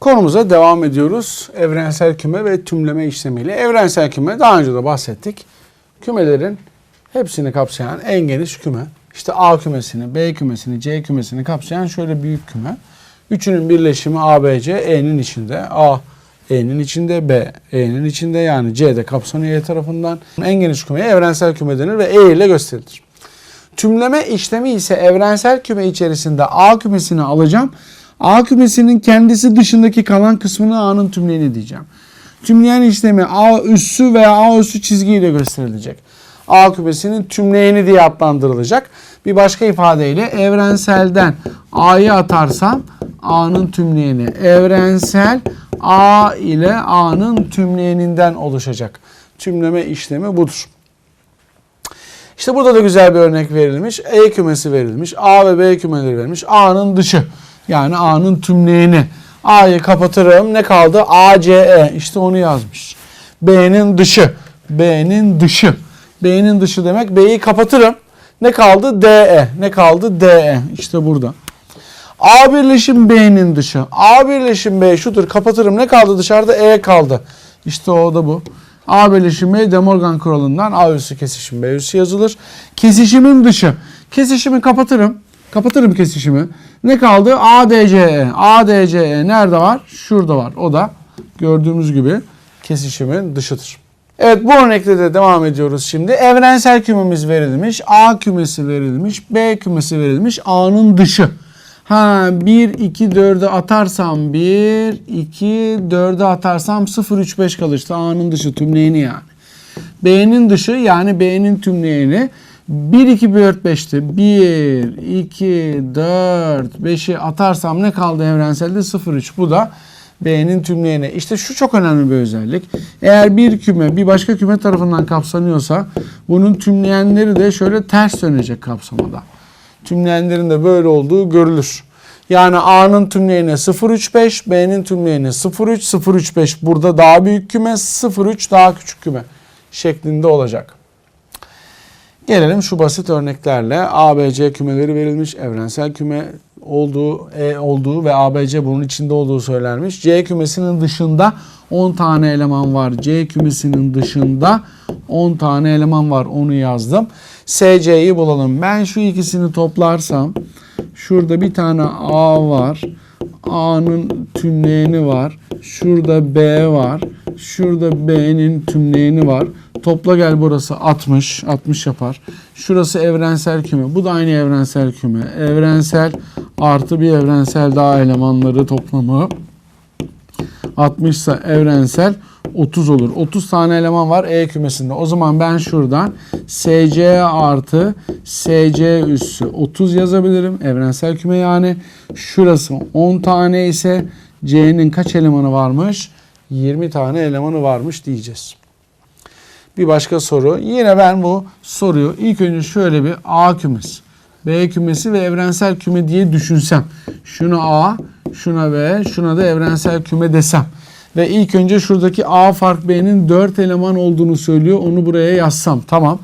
Konumuza devam ediyoruz. Evrensel küme ve tümleme işlemiyle. Evrensel küme daha önce de bahsettik. Kümelerin hepsini kapsayan en geniş küme. İşte A kümesini, B kümesini, C kümesini kapsayan şöyle büyük küme. Üçünün birleşimi A, B, C, E'nin içinde. A, E'nin içinde, B, E'nin içinde yani C de kapsanıyor E tarafından. En geniş kümeye evrensel küme denir ve E ile gösterilir. Tümleme işlemi ise evrensel küme içerisinde A kümesini alacağım. A kümesinin kendisi dışındaki kalan kısmını A'nın tümleyeni diyeceğim. Tümleyen işlemi A üssü veya A üssü çizgiyle gösterilecek. A kümesinin tümleyeni diye adlandırılacak. Bir başka ifadeyle evrenselden A'yı atarsam A'nın tümleyeni. Evrensel A ile A'nın tümleyeninden oluşacak. Tümleme işlemi budur. İşte burada da güzel bir örnek verilmiş. E kümesi verilmiş. A ve B kümeleri verilmiş. A'nın dışı. Yani A'nın tümleyeni. A'yı kapatırım. Ne kaldı? A, C, E. İşte onu yazmış. B'nin dışı. B'nin dışı. B'nin dışı demek B'yi kapatırım. Ne kaldı? DE. Ne kaldı? DE. İşte burada. A birleşim B'nin dışı. A birleşim B şudur. Kapatırım. Ne kaldı dışarıda? E kaldı. İşte o da bu. A birleşim B De Morgan kuralından A üssü kesişim B üssü yazılır. Kesişimin dışı. Kesişimi kapatırım. Kapatırım kesişimi. Ne kaldı? A D C E. A D C E nerede var? Şurada var. O da gördüğümüz gibi kesişimin dışıdır. Evet bu örnekte de devam ediyoruz şimdi. Evrensel kümemiz verilmiş. A kümesi verilmiş. B kümesi verilmiş. A'nın dışı. Ha 1, 2, 4'e atarsam 1, 2, 4'e atarsam 0, 3, 5 kalır. İşte A'nın dışı tümleyeni yani. B'nin dışı yani B'nin tümleyeni 1, 2, 4, 5'ti. 1, 2, 4, 5'i atarsam ne kaldı evrenselde? 0, 3. Bu da B'nin tümleyeni. İşte şu çok önemli bir özellik. Eğer bir küme bir başka küme tarafından kapsanıyorsa bunun tümleyenleri de şöyle ters dönecek kapsamada. Tümleyenlerin de böyle olduğu görülür. Yani A'nın tümleyeni 035, B'nin tümleyeni 03, 035 burada daha büyük küme, 03 daha küçük küme şeklinde olacak. Gelelim şu basit örneklerle ABC kümeleri verilmiş, evrensel küme olduğu, E olduğu ve ABC bunun içinde olduğu söylenmiş. C kümesinin dışında 10 tane eleman var. C kümesinin dışında 10 tane eleman var. Onu yazdım. SC'yi bulalım. Ben şu ikisini toplarsam şurada bir tane A var. A'nın tümleyeni var. Şurada B var. Şurada B'nin tümleyeni var. Topla gel burası 60. 60 yapar. Şurası evrensel küme. Bu da aynı evrensel küme. Evrensel artı bir evrensel daha elemanları toplamı 60 ise evrensel 30 olur. 30 tane eleman var E kümesinde. O zaman ben şuradan SC artı SC üssü 30 yazabilirim. Evrensel küme yani. Şurası 10 tane ise C'nin kaç elemanı varmış? 20 tane elemanı varmış diyeceğiz. Bir başka soru. Yine ben bu soruyu ilk önce şöyle bir A kümesi, B kümesi ve evrensel küme diye düşünsem. Şuna A, şuna B, şuna da evrensel küme desem. Ve ilk önce şuradaki A fark B'nin 4 eleman olduğunu söylüyor. Onu buraya yazsam. Tamam.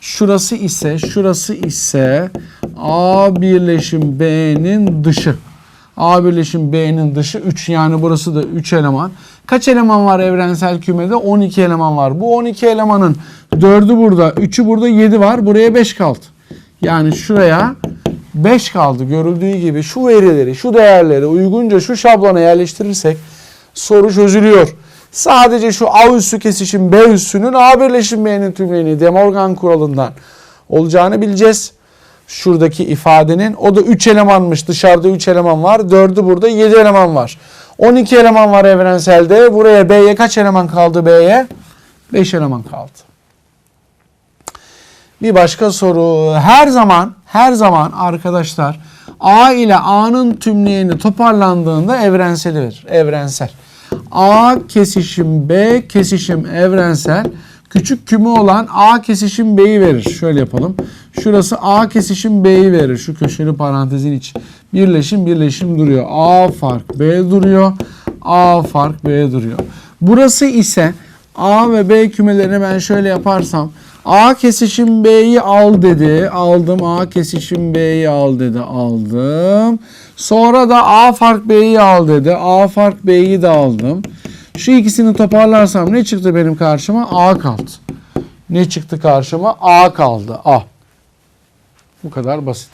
Şurası ise, şurası ise A birleşim B'nin dışı. A birleşim B'nin dışı 3 yani burası da 3 eleman. Kaç eleman var evrensel kümede? 12 eleman var. Bu 12 elemanın 4'ü burada, 3'ü burada, 7 var. Buraya 5 kaldı. Yani şuraya 5 kaldı. Görüldüğü gibi şu verileri, şu değerleri uygunca şu şablona yerleştirirsek soru çözülüyor. Sadece şu A üssü kesişim B üssünün A birleşim B'nin tümleyeni De Morgan kuralından olacağını bileceğiz. Şuradaki ifadenin o da 3 elemanmış. Dışarıda 3 eleman var. 4'ü burada 7 eleman var. 12 eleman var evrenselde. Buraya B'ye kaç eleman kaldı B'ye? 5 eleman kaldı. Bir başka soru. Her zaman her zaman arkadaşlar A ile A'nın tümleyeni toparlandığında evrenseli verir. Evrensel. A kesişim B kesişim evrensel. Küçük küme olan A kesişim B'yi verir. Şöyle yapalım. Şurası A kesişim B'yi verir. Şu köşeli parantezin iç. Birleşim birleşim duruyor. A fark B duruyor. A fark B duruyor. Burası ise A ve B kümelerini ben şöyle yaparsam A kesişim B'yi al dedi. Aldım. A kesişim B'yi al dedi. Aldım. Sonra da A fark B'yi al dedi. A fark B'yi de aldım. Şu ikisini toparlarsam ne çıktı benim karşıma? A kaldı. Ne çıktı karşıma? A kaldı. A. Bu kadar basit.